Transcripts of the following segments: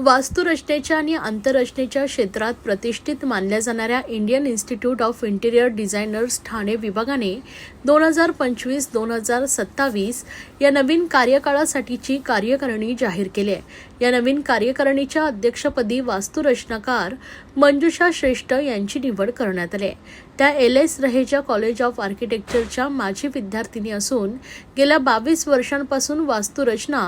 वास्तुरचनेच्या आणि आंतररचनेच्या क्षेत्रात प्रतिष्ठित मानल्या जाणाऱ्या Indian institute of interior designers Thane विभागाने दोन हजार पंचवीस दोन हजार सत्तावीस या नवीन कार्यकाळासाठीची कार्यकारिणी जाहीर केली आहे. या नवीन कार्यकारिणीच्या अध्यक्षपदी वास्तुरचनाकार मंजुषा श्रेष्ठ यांची निवड करण्यात आली. त्या L S Raheja college of आर्किटेक्चरच्या माजी विद्यार्थिनी असून गेल्या बावीस वर्षांपासून वास्तुरचना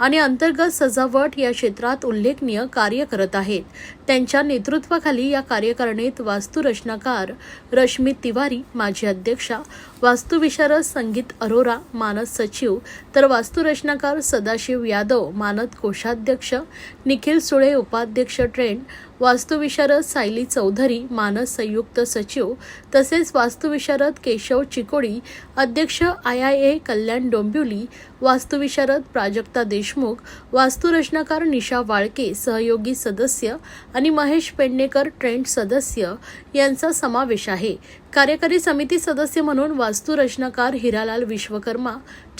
आणि अंतर्गत सजावट या क्षेत्रात उल्लेखनीय कार्य करत आहेत. त्यांच्या नेतृत्वाखाली या कार्यकारिणीत वास्तुरचनाकार रश्मी तिवारी माजी अध्यक्षा वास्तुविशारद संगीत अरोरा मानस सचिव तर वास्तुरचनाकार सदाशिव यादव मानद कोषाध्यक्ष निखिल सुळे उपाध्यक्ष ट्रेंड वास्तुविशारद सायली चौधरी मानस संयुक्त सचिव तसेच वास्तुविशारद केशव चिकोडी अध्यक्ष I I A Kalyan Dombivli वास्तुविशारद प्राजक्ता देशमुख वास्तुरचनाकार निशा वाळके सहयोगी सदस्य आणि महेश पेडणेकर ट्रेंड सदस्य यांचा समावेश आहे. कार्यकारी समिती सदस्य म्हणून वास्तुरचनाकार हिरालाल विश्वकर्मा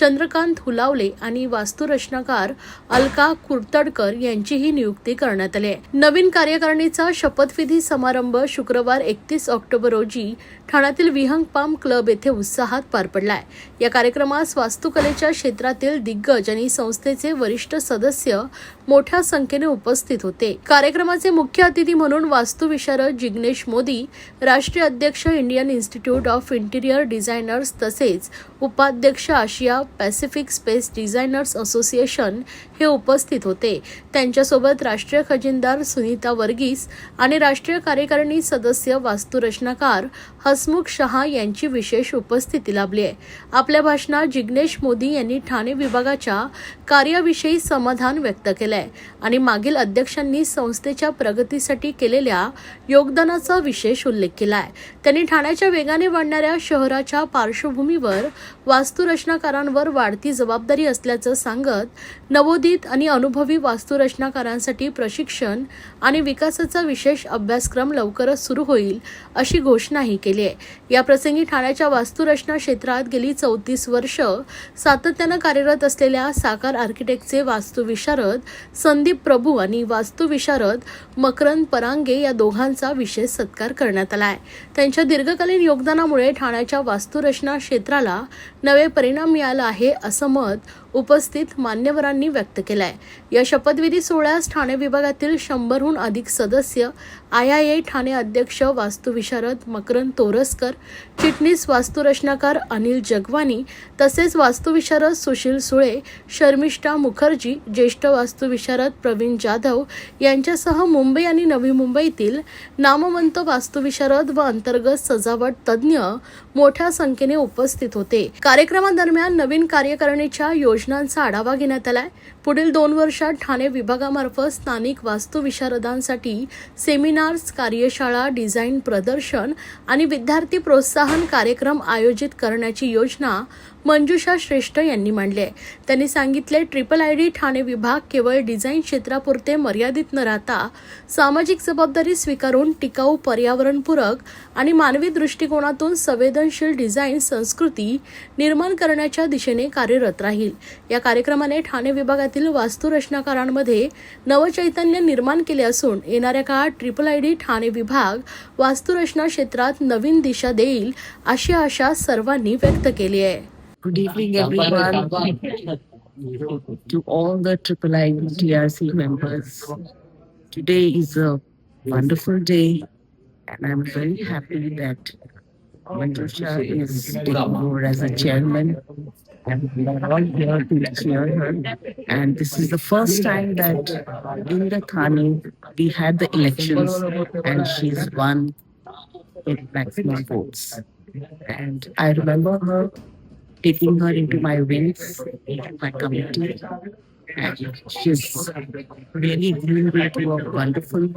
चंद्रकांत हुलावले आणि वास्तुरचनाकार अलका कुर्तडकर यांचीही नियुक्ती करण्यात आली आहे. नवीन कार्यकारिणीचा शपथविधी समारंभ शुक्रवार एकतीस ऑक्टोबर रोजी ठाण्यातील विहंग पाम क्लब येथे उत्साहात पार पडलाय. या कार्यक्रमास वास्तुकलेच्या क्षेत्रातील दिग्गज आणि संस्थेचे वरिष्ठ सदस्य मोठ्या संख्येने उपस्थित होते. कार्यक्रमाचे मुख्य अतिथी म्हणून वास्तुविशारद जिग्नेश मोदी राष्ट्रीय अध्यक्ष Indian institute of interior designers तसेच उपाध्यक्ष Asia pacific space designers association हे उपस्थित होते. त्यांच्यासोबत राष्ट्रीय खजिनदार सुनीता वर्गीस आणि राष्ट्रीय कार्यकारिणी सदस्य वास्तुरचनाकार हसमुख शहा यांची विशेष उपस्थिती लाभली आहे. आपल्या भाषणात जिग्नेश मोदी यांनी ठाणे विभागाच्या कार्याविषयी समाधान व्यक्त केलंय आणि मागील अध्यक्षांनी संस्थेच्या प्रगतीसाठी केलेल्या योगदानाचा विशेष उल्लेख केलाय. त्यांनी ठाणे ठाण्याच्या वेगाने वाढणाऱ्या शहराच्या पार्श्वभूमीवर वास्तुरचनाकारांवर वाढती जबाबदारी असल्याचं सांगत नवोदित आणि अनुभवी वास्तुरचनाकारांसाठी प्रशिक्षण आणि विकासाचा विशेष अभ्यासक्रम लवकरच सुरू होईल अशी घोषणाही केली आहे. या प्रसंगी ठाण्याच्या वास्तुरचना क्षेत्रात गेली चौतीस वर्ष सातत्यानं कार्यरत असलेल्या साकार आर्किटेक्टचे वास्तुविशारद संदीप प्रभू आणि वास्तुविशारद मकरंद परांगे या दोघांचा विशेष सत्कार करण्यात आला आहे. त्यांच्या दीर्घ दीर्घकालीन योगदानामुळे ठाण्याच्या वास्तुरचना क्षेत्राला नवे परिणाम मिळाला आहे असं मत उपस्थित मान्यवरांनी व्यक्त केलंय. या शपथविधी सोहळ्यास ठाणे विभागातील शंभरहून अधिक सदस्य आय आय ए ठाणे अध्यक्ष वास्तुविशारद मकरंद तोरसकर चिटणीस वास्तुरचनाकार अनिल जगवानी तसेच वास्तुविशारद सुशील सुळे शर्मिष्ठा मुखर्जी ज्येष्ठ वास्तुविशारद प्रवीण जाधव यांच्यासह मुंबई आणि नवी मुंबईतील नामवंत वास्तुविशारद व अंतर्गत सजावट तज्ज्ञ मोठ्या संख्येने उपस्थित होते. कार्यक्रमादरम्यान नवीन कार्यकारिणीच्या योजनांचा आढावा घेण्यात आलाय. पुढील दोन वर्षात ठाणे विभागामार्फत स्थानिक वास्तुविशारदांसाठी सेमिनार्स कार्यशाळा डिझाईन प्रदर्शन आणि विद्यार्थी प्रोत्साहन कार्यक्रम आयोजित करण्याची योजना मंजुषा श्रेष्ठ यांनी मांडली आहे. त्यांनी सांगितले ट्रिपल आय डी ठाणे विभाग केवळ डिझाईन क्षेत्रापुरते मर्यादित न राहता सामाजिक जबाबदारी स्वीकारून टिकाऊ पर्यावरणपूरक आणि मानवी दृष्टिकोनातून संवेदन संवेदनशील डिझाईन संस्कृती निर्माण करण्याच्या दिशेने कार्यरत राहील. या कार्यक्रमाने ठाणे विभागातील वास्तुरचनाकारांमध्ये नवचैतन्य निर्माण केले असून येणाऱ्या काळात ट्रिपल आय डी ठाणे विभाग वास्तुरचना क्षेत्रात नवीन दिशा देईल अशी आशा सर्वांनी व्यक्त केली आहे. Today is a wonderful day, and I'm very happy that Manjusha is taking over as a chairman. And we are all here to cheer her. And this is the first time that in the Thane we had the elections, and she's won with maximum votes. And I remember her taking her into my wings, into my committee. And she's really groomed into a wonderful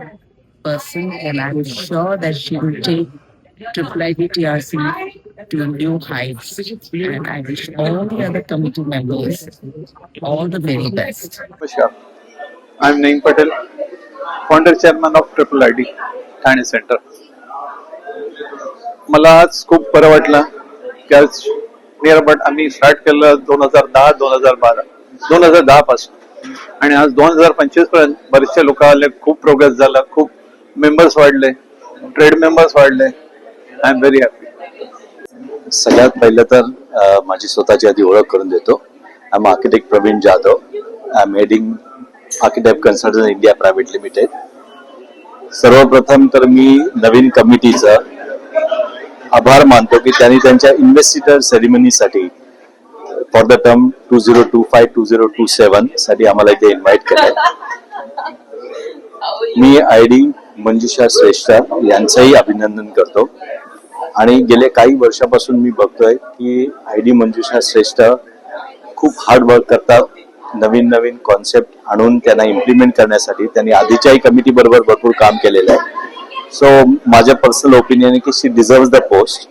person, and I'm sure that she will take to Triple IDTRC to new heights. And I wish all the other committee members all the very best. Namaskar. I'm Naim Patel, founder chairman of Triple ID, Thane centre मला आज खूप बरं वाटलं की आज near about आम्ही start केलं दोन हजार दहा दोन हजार बारा दोन हजार दहा पासून आणि आज दोन हजार पंचवीसपर्यंत बरेचसे लोक आले खूप प्रोग्रेस झाला खूप मेंबर्स वाढले ट्रेड मेंबर्स वाढले आय एम व्हेरी हॅपी सगळ्यात पहिलं तर माझी स्वतःची आधी ओळख करून देतो. I am architect Pravin Jadhav I am heading architect consultant India private limited सर्वप्रथम तर मी नवीन कमिटीचा आभार मानतो की त्यांनी त्यांच्या investiture सेरेमनीसाठी for the term two zero two five two zero two सेवनसाठी आम्हाला इथे इन्व्हाइट केलं. मी आय डी मंजुषा श्रेष्ठ यांचंही अभिनंदन करतो. आणि गेले काही वर्षापासून मी बघतोय की आय डी मंजुषा श्रेष्ठ खूप हार्ड वर्क करतात. नवीन नवीन कॉन्सेप्ट आणून त्यांना इम्प्लिमेंट करण्यासाठी. त्यांनी आधीच्याही कमिटी बरोबर भरपूर काम केलेलं आहे. सो माझ्या पर्सनल ओपिनियन की शी डिझर्व द पोस्ट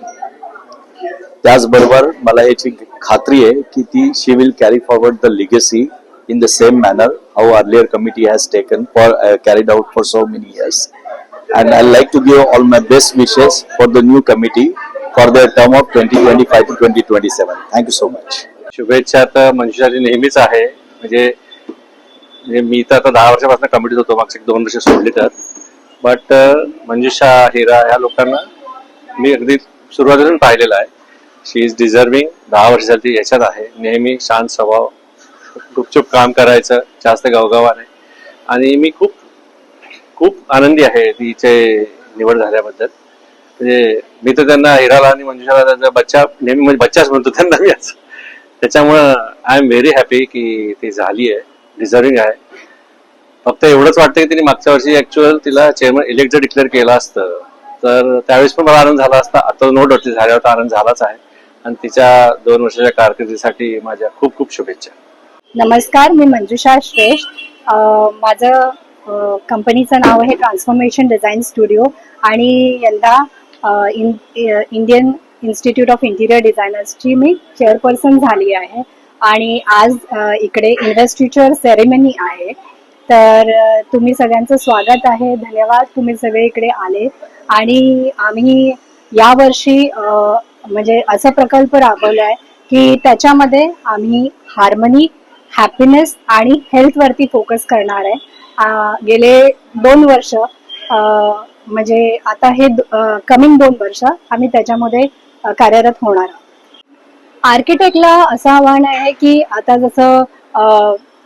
त्याचबरोबर मला याची खात्री आहे की ती she will carry forward the legacy in the same manner how earlier committee has taken for carried out for so many years and I'd like to give all my best wishes for the new committee for their term of 2025 to 2027. Thank you so much. शुभेच्छा तर मनुष्याची नेहमीच आहे. म्हणजे म्हणजे मी तर आता दहा वर्षापासून कमिटीत होतो मागचे एक दोन वर्ष सोडली तर. बट मंजुषा हिरा ह्या लोकांना मी अगदी सुरुवातीपासून पाहिलेलं आहे. शी इज डिझर्विंग दहा वर्ष झाली ती याच्यात आहे. नेहमी शांत स्वभाव. गुपचूप काम करायचं. जास्त गवगवाने आणि मी खूप खूप आनंदी आहे तिचे निवड झाल्याबद्दल. म्हणजे मी तर त्यांना हिराला आणि मंजुषाला त्यांचा बच्चा नेहमी म्हणजे बच्चाच म्हणतो त्यांना मी आज. त्याच्यामुळं आय एम व्हेरी हॅपी की ती झाली आहे डिझर्विंग आहे. फक्त एवढंच वाटतं की तिने मागच्या वर्षी ऍक्च्युअल तिला चेअरमन इलेक्ट जर डिक्लेअर केलं असतं तर त्यावेळेस पण मला आनंद झाला असता. आता नो डाऊट झाल्यावर तर आनंद झालाच आहे. आणि तिच्या दोन वर्षाच्या कारकिर्दीसाठी माझ्या खूप खूप शुभेच्छा. नमस्कार मी मंजुषा श्रेष्ठ. माझं कंपनीचं नाव आहे ट्रान्सफॉर्मेशन डिझाईन स्टुडिओ आणि यंदा in Indian institute of interior डिझायनर्सची मी चेअरपर्सन झाली आहे. आणि आज इकडे इन्व्हेस्टिचर सेरेमनी आहे. तर तुम्ही सगळ्यांचं स्वागत आहे. धन्यवाद. तुम्ही सगळे इकडे आले. आणि आम्ही यावर्षी म्हणजे असा प्रकल्प राबवला आहे की त्याच्यामध्ये आम्ही हार्मनी हॅपीनेस आणि हेल्थ वरती फोकस करणार आहे. गेले दोन वर्ष. म्हणजे आता हे कमिंग दोन वर्ष आम्ही त्याच्यामध्ये कार्यरत होणार आहोत. आर्किटेक्टला असं आव्हान आहे की आता जसं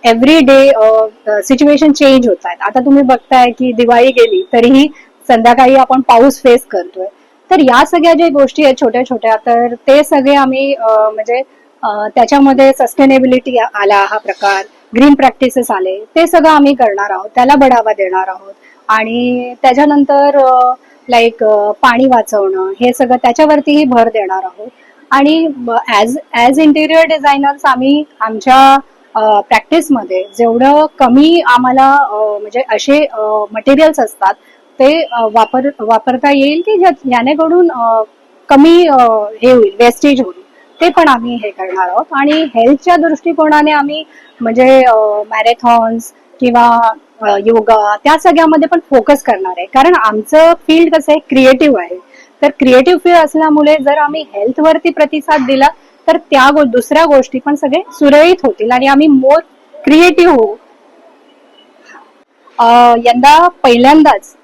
एव्हरी डे सिच्युएशन चेंज होत आहेत. आता तुम्ही बघताय की दिवाळी गेली तरीही संध्याकाळी आपण पाऊस फेस करतोय. तर या सगळ्या ज्या गोष्टी आहेत छोट्या छोट्या तर ते सगळे आम्ही म्हणजे त्याच्यामध्ये सस्टेनेबिलिटी आला हा प्रकार. ग्रीन प्रॅक्टिसेस आले ते सगळं आम्ही करणार आहोत त्याला बढावा देणार आहोत. आणि त्याच्यानंतर लाईक पाणी वाचवणं हे सगळं त्याच्यावरतीही भर देणार आहोत. आणि ॲज ॲज इंटिरियर डिझायनर्स आम्ही आमच्या प्रॅक्टिसमध्ये जेवढं कमी आम्हाला म्हणजे असे मटेरियल्स असतात ते वापर वापरता येईल की ज्या- ज्यानेकडून कमी हे होईल वेस्टेज होईल. ते पण आम्ही हे करणार आहोत. आणि हेल्थच्या दृष्टिकोनाने आम्ही म्हणजे मॅरेथॉन्स किंवा योगा त्या सगळ्यामध्ये पण फोकस करणार आहे. कारण आमचं फील्ड कसं आहे क्रिएटिव्ह आहे. तर क्रिएटिव्ह फील्ड असल्यामुळे जर आम्ही हेल्थवरती प्रतिसाद दिला तर त्या गो- दुसऱ्या गोष्टी पण सगळे सुरळीत होतील आणि आम्ही मोर क्रिएटिव्ह होऊ. यंदा पहिल्यांदाच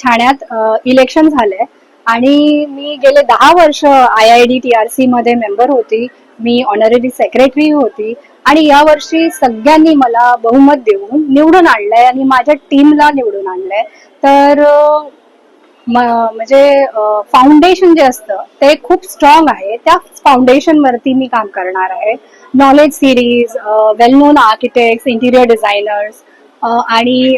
ठाण्यात इलेक्शन झालंय. आणि मी गेले दहा वर्ष I I D T R C मध्ये मेंबर होती. मी ऑनररी सेक्रेटरी होती. आणि यावर्षी सगळ्यांनी मला बहुमत देऊन निवडून आणलंय आणि माझ्या टीमला निवडून आणलंय. तर म्हणजे फाउंडेशन जे असतं ते खूप स्ट्रॉंग आहे. त्या फाउंडेशन वरती मी काम करणार आहे. Knowledge series well known architect interior designers आणि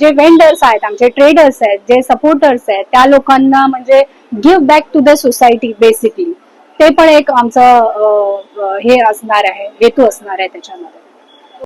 जे वेंडर्स आहेत आमचे ट्रेडर्स आहेत जे सपोर्टर्स आहेत त्या लोकांना म्हणजे give back to the society basically ते पण एक आमचं हे असणार आहे हेतू असणार आहे त्याच्यामध्ये.